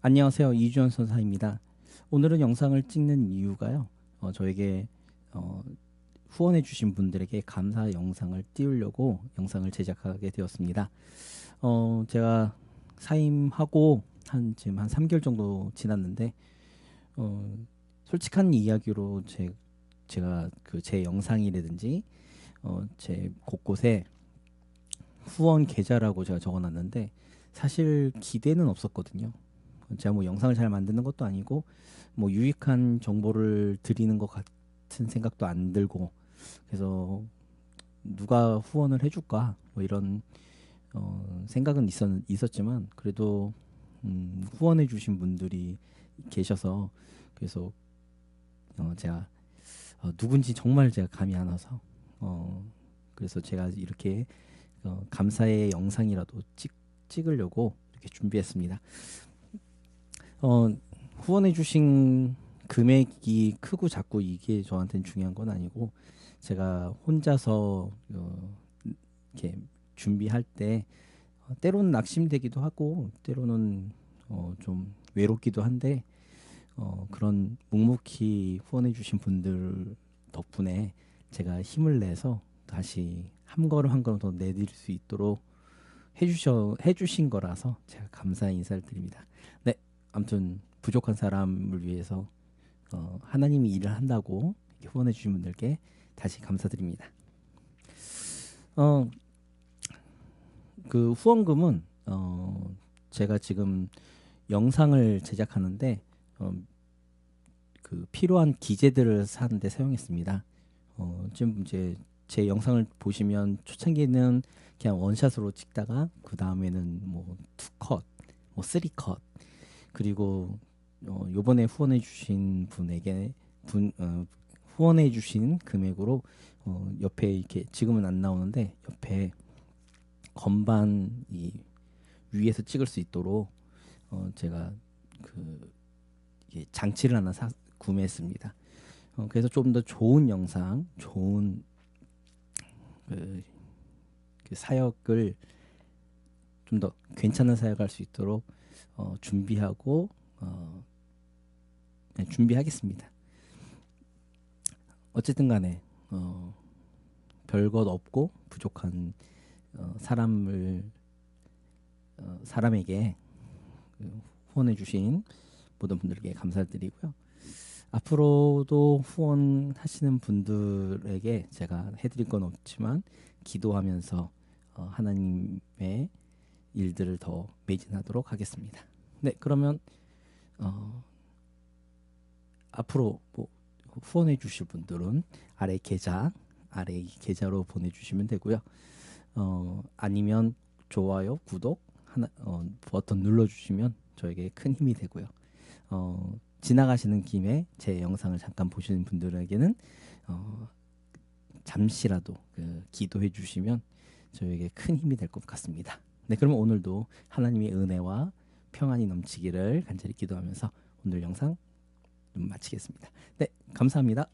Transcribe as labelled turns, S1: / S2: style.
S1: 안녕하세요 이주연 선사입니다. 오늘은 영상을 찍는 이유가요. 어, 저에게 어, 후원해 주신 분들에게 감사 영상을 띄우려고 영상을 제작하게 되었습니다. 어, 제가 사임하고 한 지금 한 3개월 정도 지났는데 어, 솔직한 이야기로 제 제가 그 제 영상이라든지 어, 제 곳곳에 후원 계좌라고 제가 적어놨는데 사실 기대는 없었거든요. 제가 뭐 영상을 잘 만드는 것도 아니고 뭐 유익한 정보를 드리는 것 같은 생각도 안 들고 그래서 누가 후원을 해줄까 뭐 이런 어, 생각은 있었, 있었지만 그래도 음, 후원해주신 분들이 계셔서 그래서 어, 제가 어, 누군지 정말 제가 감이 안 와서 어, 그래서 제가 이렇게 어, 감사의 영상이라도 찍, 찍으려고 이렇게 준비했습니다. 어, 후원해주신 금액이 크고 작고 이게 저한테는 중요한 건 아니고 제가 혼자서 어, 이렇게 준비할 때 어, 때로는 낙심되기도 하고 때로는 어, 좀 외롭기도 한데 어, 그런 묵묵히 후원해주신 분들 덕분에 제가 힘을 내서 다시 한 걸음 한 걸음 더 내드릴 수 있도록 해주셔 해주신 거라서 제가 감사 인사를 드립니다. 네, 아무튼 부족한 사람을 위해서 어, 하나님이 일을 한다고 후원해 주신 분들께 다시 감사드립니다. 어, 그 후원금은 어, 제가 지금 영상을 제작하는데 어, 그 필요한 기재들을 사는데 사용했습니다. 어, 지금 이제 제 영상을 보시면 초창기에는 그냥 원샷으로 찍다가 그 다음에는 뭐 투 컷, 뭐 쓰리 컷 그리고 어, 요번에 후원해 주신 분에게 분 어, 후원해 주신 금액으로 어, 옆에 이렇게 지금은 안 나오는데 옆에 건반 이 위에서 찍을 수 있도록 어, 제가 그 장치를 하나 사, 구매했습니다. 어, 그래서 좀 더 좋은 영상, 좋은 그, 그 사역을 좀 더 괜찮은 사역할 수 있도록 어, 준비하고 어, 네, 준비하겠습니다. 어쨌든 간에 어, 별것 없고 부족한 어, 사람을 어, 사람에게 그 후원해 주신 모든 분들에게 감사드리고요. 앞으로도 후원하시는 분들에게 제가 해드릴 건 없지만 기도하면서 어, 하나님의 일들을 더 매진하도록 하겠습니다. 네, 그러면 어, 앞으로 뭐 후원해 주실 분들은 아래 계좌 아래 계좌로 보내주시면 되고요. 어, 아니면 좋아요, 구독 하나 어, 버튼 눌러주시면 저에게 큰 힘이 되고요. 어, 지나가시는 김에 제 영상을 잠깐 보시는 분들에게는 어, 잠시라도 그 기도해 주시면 저에게 큰 힘이 될 것 같습니다. 네, 그러면 오늘도 하나님의 은혜와 평안이 넘치기를 간절히 기도하면서 오늘 영상 마치겠습니다. 네, 감사합니다.